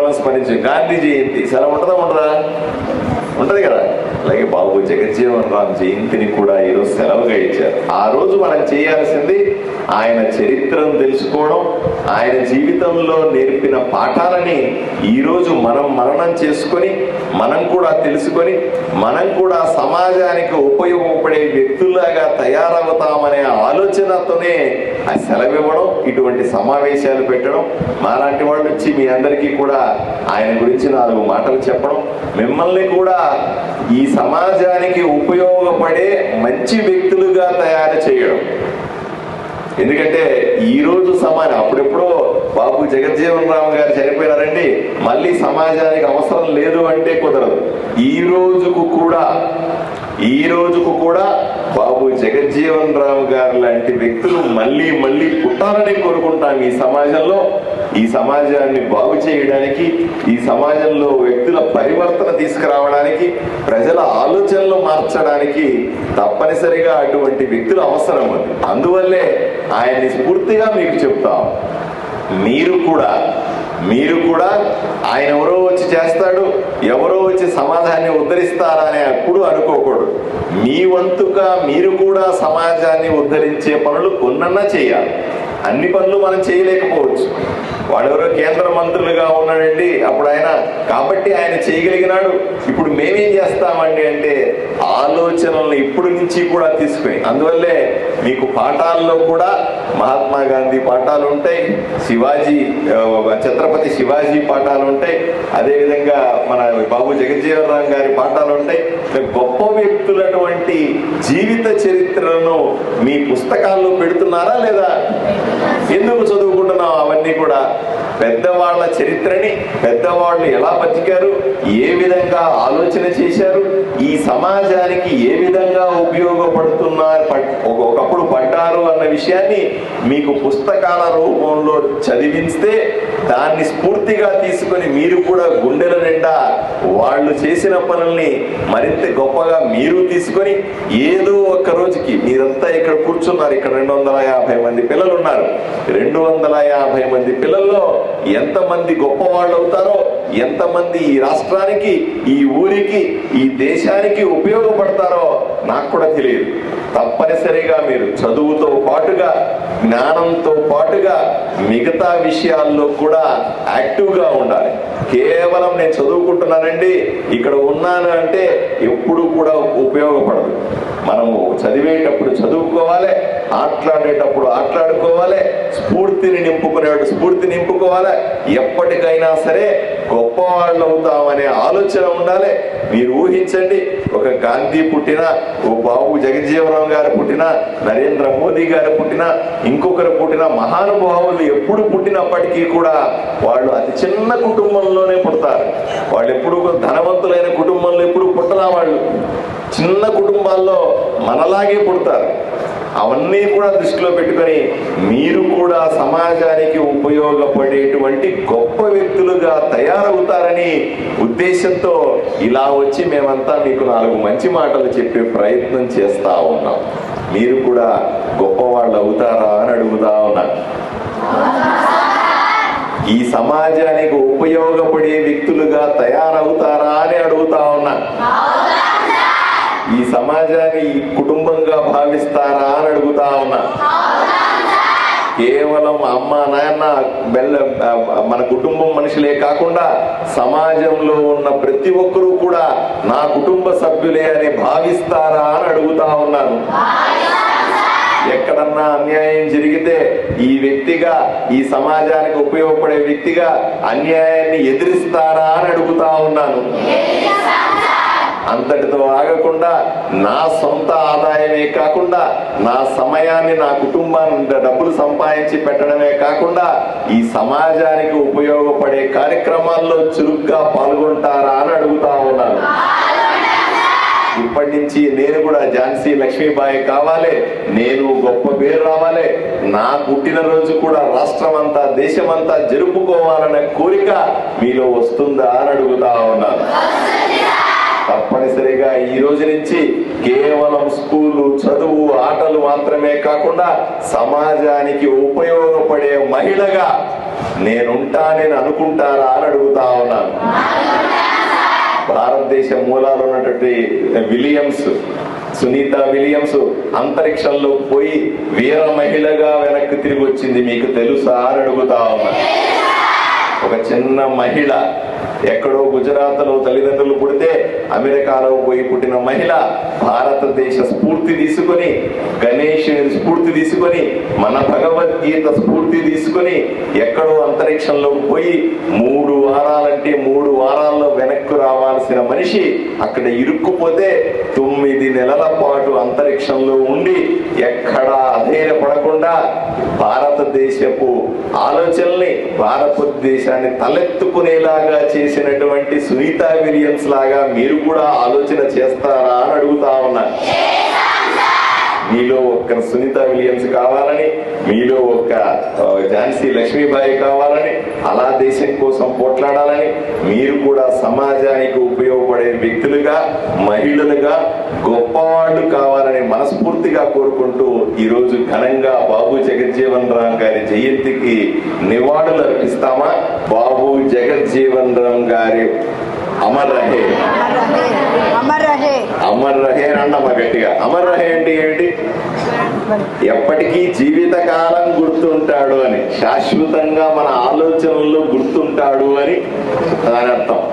వాళ్ళని స్మరించు గాంధీ జయంతి సెలవు ఉంటుందా ఉండదా ఉంటది కదా అలాగే బాబు జగజ్జీవన్ రామ్ జయంతిని కూడా ఈరోజు సెలవుగా ఇచ్చారు. ఆ రోజు మనం చేయాల్సింది ఆయన చరిత్రను తెలుసుకోవడం ఆయన జీవితంలో నేర్పిన పాఠాలని ఈ రోజు మనం మరణం చేసుకొని మనం కూడా తెలుసుకొని మనం కూడా సమాజానికి ఉపయోగపడే వ్యక్తులాగా తయారవుతామనే ఆలోచనతోనే ఆ సెలవు ఇవ్వడం ఇటువంటి సమావేశాలు పెట్టడం మాలాంటి వాళ్ళు వచ్చి మీ అందరికీ కూడా ఆయన గురించి నాలుగు మాటలు చెప్పడం మిమ్మల్ని కూడా ఈ సమాజానికి ఉపయోగపడే మంచి వ్యక్తులుగా తయారు చేయడం. ఎందుకంటే ఈ రోజు సమాజం అప్పుడెప్పుడో బాబు జగజ్జీవన్ రామ్ గారు చనిపోయినారండి మళ్ళీ సమాజానికి అవసరం లేదు అంటే కుదరదు. ఈ రోజుకు కూడా ఈ రోజుకు కూడా బాబు జగజ్జీవన్ రామ్ గారు లాంటి వ్యక్తులు మళ్ళీ మళ్ళీ పుట్టాలని కోరుకుంటాం ఈ సమాజంలో. ఈ సమాజాన్ని బాగు చేయడానికి ఈ సమాజంలో వ్యక్తుల పరివర్తన తీసుకురావడానికి ప్రజల ఆలోచనలు మార్చడానికి తప్పనిసరిగా అటువంటి వ్యక్తులు అవసరం అందువల్లే ఆయన్ని స్ఫూర్తిగా మీకు చెప్తాం. మీరు కూడా మీరు కూడా ఆయన ఎవరో వచ్చి చేస్తాడు ఎవరో వచ్చి సమాజాన్ని ఉద్ధరిస్తారా అని ఎప్పుడు అనుకోకూడదు. మీ వంతుగా మీరు కూడా సమాజాన్ని ఉద్ధరించే పనులు కొన్నన్నా చేయాలి. అన్ని పనులు మనం చేయలేకపోవచ్చు. వాడెవరో కేంద్ర మంత్రులుగా ఉన్నాడండి. అప్పుడు ఆయన కాబట్టి ఆయన చేయగలిగినాడు. ఇప్పుడు మేమేం చేస్తామండి అంటే ఆలోచనలను ఇప్పుడు నుంచి కూడా తీసుకుని అందువల్లే మీకు పాఠాల్లో కూడా మహాత్మా గాంధీ పాఠాలు ఉంటాయి శివాజీ ఛత్రపతి శివాజీ పాఠాలు ఉంటాయి అదేవిధంగా మన బాబు జగజ్జీవన్ రామ్ గారి పాఠాలు ఉంటాయి. గొప్ప వ్యక్తులటువంటి జీవిత చరిత్రలను మీ పుస్తకాల్లో పెడుతున్నారా లేదా? ఎందుకు చదువుకుంటున్నాం అవన్నీ కూడా పెద్దవాళ్ళ చరిత్రని పెద్దవాళ్ళు ఎలా బతికారు ఏ విధంగా ఆలోచన చేశారు ఈ సమాజానికి ఏ విధంగా ఉపయోగపడుతున్నారు పడ్- ఒక- ఒకప్పుడు పడ్డారు అన్న విషయాన్ని మీకు పుస్తకాల రూపంలో చదివిస్తే దాన్ని స్ఫూర్తిగా తీసుకొని మీరు కూడా గుండెల నిండా వాళ్ళు చేసిన పనుల్ని మరింత గొప్పగా మీరు తీసుకొని ఏదో ఒక్క రోజుకి మీరంతా ఇక్కడ కూర్చున్నారు. ఇక్కడ రెండు వందల యాభై మంది పిల్లలు ఉన్నారు రెండు వందల యాభై మంది పిల్లల్లో ఎంతమంది గొప్ప వాళ్ళు అవుతారో ఎంతమంది ఈ రాష్ట్రానికి ఈ ఊరికి ఈ దేశానికి ఉపయోగపడతారో నాకు కూడా తెలియదు. తప్పనిసరిగా మీరు చదువుతో జ్ఞానంతో పాటుగా మిగతా విషయాల్లో కూడా యాక్టివ్గా ఉండాలి. కేవలం నేను చదువుకుంటున్నానండి ఇక్కడ ఉన్నాను అంటే ఎప్పుడు కూడా ఉపయోగపడదు. మనము చదివేటప్పుడు చదువుకోవాలి ఆటలాడేటప్పుడు ఆటలాడుకోవాలి స్ఫూర్తిని నింపుకునేవాడు స్ఫూర్తి నింపుకోవాలి. ఎప్పటికైనా సరే గొప్పవాళ్ళు అవుతామనే ఆలోచన ఉండాలి. మీరు ఊహించండి ఒక గాంధీ పుట్టిన ఓ బాబు జగజ్జీవనరావు గారు పుట్టిన నరేంద్ర మోదీ గారు పుట్టిన ఇంకొకరు పుట్టిన మహానుభావులు ఎప్పుడు పుట్టినప్పటికీ కూడా వాళ్ళు అతి చిన్న కుటుంబంలోనే పుడతారు. వాళ్ళు ఎప్పుడు ధనవంతులైన కుటుంబంలో ఎప్పుడు పుట్టరా వాళ్ళు చిన్న కుటుంబాల్లో మనలాగే పుడతారు. అవన్నీ కూడా దృష్టిలో పెట్టుకొని మీరు కూడా సమాజానికి ఉపయోగపడేటువంటి గొప్ప వ్యక్తులుగా తయారవుతారని ఉద్దేశంతో ఇలా వచ్చి మేమంతా మీకు నాలుగు మంచి మాటలు చెప్పే ప్రయత్నం చేస్తా ఉన్నాం. మీరు కూడా గొప్పవాళ్ళు అవుతారా అని అడుగుతా ఉన్నాను ఈ సమాజానికి ఉపయోగపడే వ్యక్తులుగా తయారవుతారా అని అడుగుతా ఉన్నా ఈ సమాజాన్ని ఈ కుటుంబంగా భావిస్తారా అని అడుగుతా ఉన్నా. కేవలం అమ్మ నాయన బెల్ల మన కుటుంబం మనుషులే కాకుండా సమాజంలో ఉన్న ప్రతి ఒక్కరూ కూడా నా కుటుంబ సభ్యులే అని భావిస్తారా అని అడుగుతా ఉన్నాను. ఎక్కడన్నా అన్యాయం జరిగితే ఈ వ్యక్తిగా ఈ సమాజానికి ఉపయోగపడే వ్యక్తిగా అన్యాయాన్ని ఎదిరిస్తారా అని అడుగుతా ఉన్నాను. అంతటితో ఆగకుండా నా సొంత ఆదాయమే కాకుండా నా సమయాన్ని నా కుటుంబాన్ని డబ్బులు సంపాదించి పెట్టడమే కాకుండా ఈ సమాజానికి ఉపయోగపడే కార్యక్రమాల్లో చురుగ్గా పాల్గొంటారా అని అడుగుతా ఉన్నాను. ఇప్పటి నుంచి నేను కూడా ఝాన్సీ లక్ష్మీబాయి కావాలి. నేను గొప్ప పేరు రావాలి. నా పుట్టినరోజు కూడా రాష్ట్రం అంతా దేశమంతా జరుపుకోవాలనే కోరిక మీలో వస్తుందా అని అడుగుతా ఉన్నాను. తప్పనిసరిగా ఈ రోజు నుంచి కేవలం స్కూలు చదువు ఆటలు మాత్రమే కాకుండా సమాజానికి ఉపయోగపడే మహిళగా నేనుంటానని అనుకుంటారా అని అడుగుతా ఉన్నాను. భారతదేశ మూలాలు ఉన్నటువంటి విలియమ్స్ సునీత విలియమ్స్ అంతరిక్షంలో పోయి వీర మహిళగా వెనక్కి తిరిగి వచ్చింది మీకు తెలుసా అని అడుగుతా ఉన్నా. ఒక చిన్న మహిళ ఎక్కడో గుజరాత్లో తల్లిదండ్రులు పుడితే అమెరికాలో పోయి పుట్టిన మహిళ భారతదేశ స్ఫూర్తి తీసుకొని గణేష్ స్ఫూర్తి తీసుకొని మన భగవద్గీత స్ఫూర్తి తీసుకొని ఎక్కడో అంతరిక్షంలో పోయి మూడు వారాలంటే మూడు రావాల్సిన మనిషి అక్కడ ఇరుక్కుపోతే తొమ్మిది నెలల పాటు అంతరిక్షంలో ఉండి ఎక్కడా అధైర్యపడకుండా భారతదేశపు ఆలోచనల్ని భారతదేశాన్ని తలెత్తుకునేలాగా చేసినటువంటి సునీతా విలియమ్స్ లాగా మీరు కూడా ఆలోచన చేస్తారా అని అడుగుతా ఉన్నా. మీలో ఒక్క సునీత విలియమ్స్ కావాలని మీలో ఒక్క ఝాన్సీ లక్ష్మీబాయి కావాలని అలా దేశం కోసం పోట్లాడాలని మీరు కూడా సమాజానికి ఉపయోగపడే వ్యక్తులుగా మహిళలుగా గొప్పవాళ్ళు కావాలని మనస్ఫూర్తిగా కోరుకుంటూ ఈరోజు ఘనంగా బాబు జగజ్జీవన్ రామ్ గారి జయంతికి నివాళులు అర్పిస్తామా? బాబు జగజ్జీవన్ రామ్ గారి అమర్ రహే. అమర్ రహే అమర్ రహే అమర్ గట్టిగా. అమర్ రహే అంటే ఏంటి? ఎప్పటికీ జీవితకాలం గుర్తుంటాడు అని శాశ్వతంగా మన ఆలోచనల్లో గుర్తుంటాడు అని దాని అర్థం.